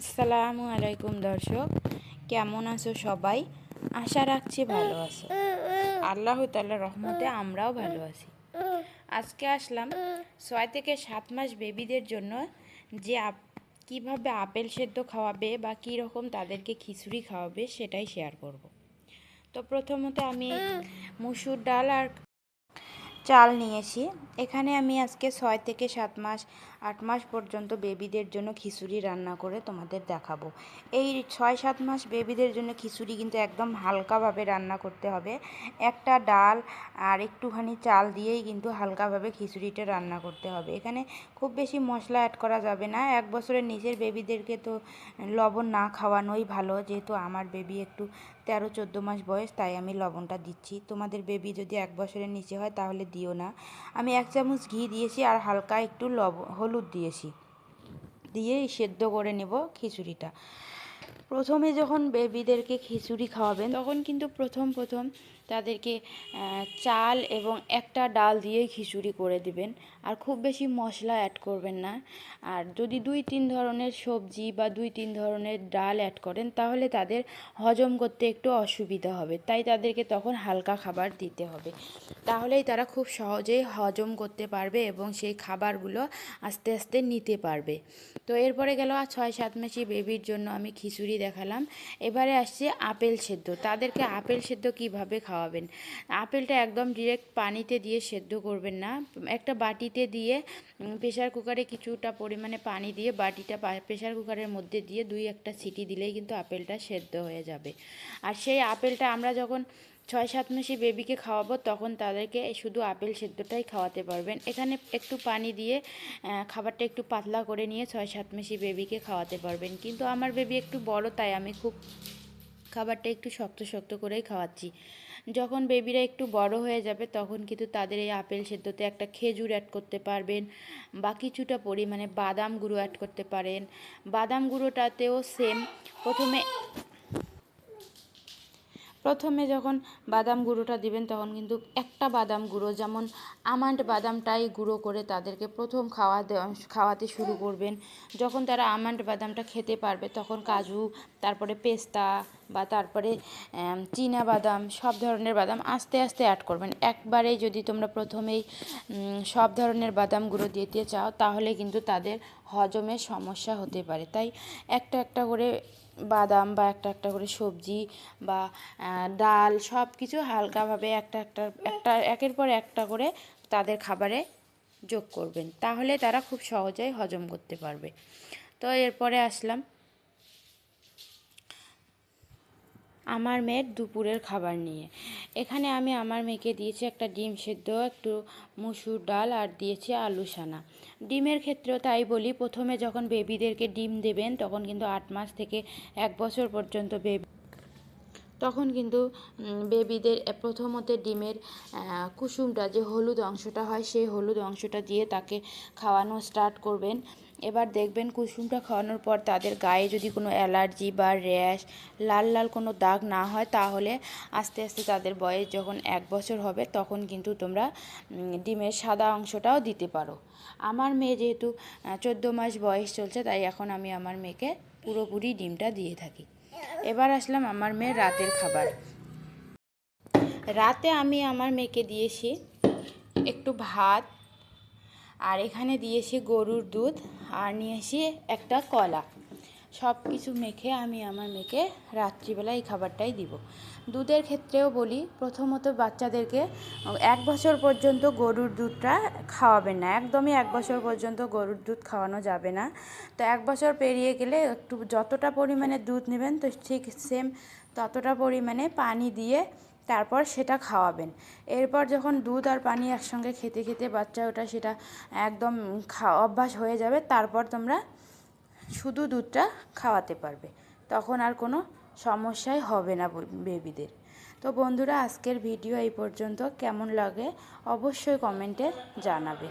আসসালামু আলাইকুম দর্শক কেমন আছো সবাই? আশা রাখছি ভালো আছো। আল্লাহ তাল্লাহ রহমতে আমরাও ভালো আছি। আজকে আসলাম ছয় থেকে সাত মাস বেবিদের জন্য যে আপ- কীভাবে আপেল সেদ্ধ খাওয়াবে বা কী রকম তাদেরকে খিচুড়ি খাওয়াবে সেটাই শেয়ার করব। তো প্রথমত আমি মুসুর ডাল আর চাল নিয়েছি। এখানে আমি আজকে ছয় থেকে সাত মাস, আট মাস পর্যন্ত বেবিদের জন্য খিচুড়ি রান্না করে তোমাদের দেখাবো। এই ছয় সাত মাস বেবিদের জন্য খিচুড়ি কিন্তু একদম হালকাভাবে রান্না করতে হবে। একটা ডাল আর একটুখানি চাল দিয়েই কিন্তু হালকাভাবে খিচুড়িটা রান্না করতে হবে। এখানে খুব বেশি মশলা অ্যাড করা যাবে না। এক বছরের নিচের বেবিদেরকে তো লবণ না খাওয়ানোই ভালো। যেহেতু আমার বেবি একটু তেরো, চোদ্দ মাস বয়স, তাই আমি লবণটা দিচ্ছি। তোমাদের বেবি যদি এক বছরের নিচে হয়, তাহলে দিও না। আমি এক চামচ ঘি দিয়েছি আর হালকা একটু লব হলুদ দিয়েছি। দিয়ে সেদ্ধ করে নেব খিচুড়িটা। প্রথমে যখন বেবিদেরকে খিচুড়ি খাওয়াবেন, তখন কিন্তু প্রথম প্রথম তাদেরকে চাল এবং একটা ডাল দিয়েই খিচুড়ি করে দিবেন। আর খুব বেশি মশলা অ্যাড করবেন না। আর যদি দুই তিন ধরনের সবজি বা দুই তিন ধরনের ডাল অ্যাড করেন, তাহলে তাদের হজম করতে একটু অসুবিধা হবে। তাই তাদেরকে তখন হালকা খাবার দিতে হবে। তাহলেই তারা খুব সহজেই হজম করতে পারবে এবং সেই খাবারগুলো আস্তে আস্তে নিতে পারবে। তো এরপরে গেল আর ছয় সাত মাসি বেবির জন্য আমি খিচুড়ি দেখালাম। এবারে আসছে আপেল সেদ্ধ। তাদেরকে আপেল সেদ্ধ কীভাবে খাওয়াবেন? আপেলটা একদম ডিরেক্ট পানিতে দিয়ে সেদ্ধ করবেন না। একটা বাটিতে দিয়ে প্রেশার কুকারে কিছুটা পরিমাণে পানি দিয়ে বাটিটা প্রেশার কুকারের মধ্যে দিয়ে দুই একটা সিটি দিলেই কিন্তু আপেলটা সেদ্ধ হয়ে যাবে। আর সেই আপেলটা আমরা যখন ছয় সাত মাসে বেবিকে খাওয়াবো, তখন তাদেরকে শুধু আপেল সেদ্ধটাই খাওয়াতে পারবেন। এখানে একটু পানি দিয়ে খাবারটা একটু পাতলা করে নিয়ে ছয় সাত মাসে বেবিকে খাওয়াতে পারবেন। কিন্তু আমার বেবি একটু বড়, তাই আমি খুব খাবারটা একটু শক্ত শক্ত করেই খাওয়াচ্ছি। যখন বেবিরা একটু বড় হয়ে যাবে, তখন কিন্তু তাদের এই আপেল সেদ্ধতে একটা খেজুর অ্যাড করতে পারবেন বা কিছুটা পরিমাণে বাদাম গুঁড়ো অ্যাড করতে পারেন। বাদাম গুঁড়োটাতেও সেম প্রথমে প্রথমে যখন বাদাম গুঁড়োটা দিবেন, তখন কিন্তু একটা বাদাম গুঁড়ো, যেমন আমান্ড বাদামটাই গুঁড়ো করে তাদেরকে প্রথম খাওয়া দেওয়া খাওয়াতে শুরু করবেন। যখন তারা আমান্ড বাদামটা খেতে পারবে, তখন কাজু, তারপরে পেস্তা বা তারপরে চীনা বাদাম, সব ধরনের বাদাম আস্তে আস্তে অ্যাড করবেন। একবারেই যদি তোমরা প্রথমেই সব ধরনের বাদাম গুঁড়ো দিতে চাও, তাহলে কিন্তু তাদের হজমের সমস্যা হতে পারে। তাই একটা একটা করে বাদাম বা একটা একটা করে সবজি বা ডাল সব কিছু হালকাভাবে একটা একটা একটা একের পর একটা করে তাদের খাবারে যোগ করবেন। তাহলে তারা খুব সহজেই হজম করতে পারবে। তো এরপরে আসলাম। আমার মেয়ের দুপুরের খাবার নিয়ে। এখানে আমি আমার মেয়েকে দিয়েছি একটা ডিম সেদ্ধ, একটু মুসুর ডাল আর দিয়েছি আলু সানা। ডিমের ক্ষেত্রেও তাই বলি, প্রথমে যখন বেবিদেরকে ডিম দেবেন তখন কিন্তু আট মাস থেকে এক বছর পর্যন্ত বেবি তখন কিন্তু বেবিদের প্রথমত ডিমের কুসুমটা যে হলুদ অংশটা হয়, সেই হলুদ অংশটা দিয়ে তাকে খাওয়ানো স্টার্ট করবেন। এবার দেখবেন কুসুমটা খাওয়ানোর পর তাদের গায়ে যদি কোনো অ্যালার্জি বা র্যাশ, লাল লাল কোনো দাগ না হয়, তাহলে আস্তে আস্তে তাদের বয়স যখন এক বছর হবে, তখন কিন্তু তোমরা ডিমের সাদা অংশটাও দিতে পারো। আমার মেয়ে যেহেতু চোদ্দ মাস বয়স চলছে, তাই এখন আমি আমার মেয়েকে পুরোপুরি ডিমটা দিয়ে থাকি। এবার আসলাম আমার মেয়ের রাতের খাবার। রাতে আমি আমার মেয়েকে দিয়েছি একটু ভাত আর এখানে দিয়েছি গরুর দুধ আর নিয়েছি একটা কলা। সব কিছু মেখে আমি আমার মেয়েকে রাত্রিবেলা এই খাবারটাই দিব। দুধের ক্ষেত্রেও বলি, প্রথমত বাচ্চাদেরকে এক বছর পর্যন্ত গরুর দুধটা খাওয়াবেন না। একদমই এক বছর পর্যন্ত গরুর দুধ খাওয়ানো যাবে না। তো এক বছর পেরিয়ে গেলে একটু যতটা পরিমাণে দুধ নেবেন, তো ঠিক সেম ততটা পরিমাণে পানি দিয়ে তারপর সেটা খাওয়াবেন। এরপর যখন দুধ আর পানি একসঙ্গে খেতে খেতে বাচ্চা ওটা সেটা একদম খা, অভ্যাস হয়ে যাবে, তারপর তোমরা শুধু দুধটা খাওয়াতে পারবে। তখন আর কোনো সমস্যাই হবে না বেবিদের। তো বন্ধুরা, আজকের ভিডিও এই পর্যন্ত। কেমন লাগে অবশ্যই কমেন্টে জানাবে।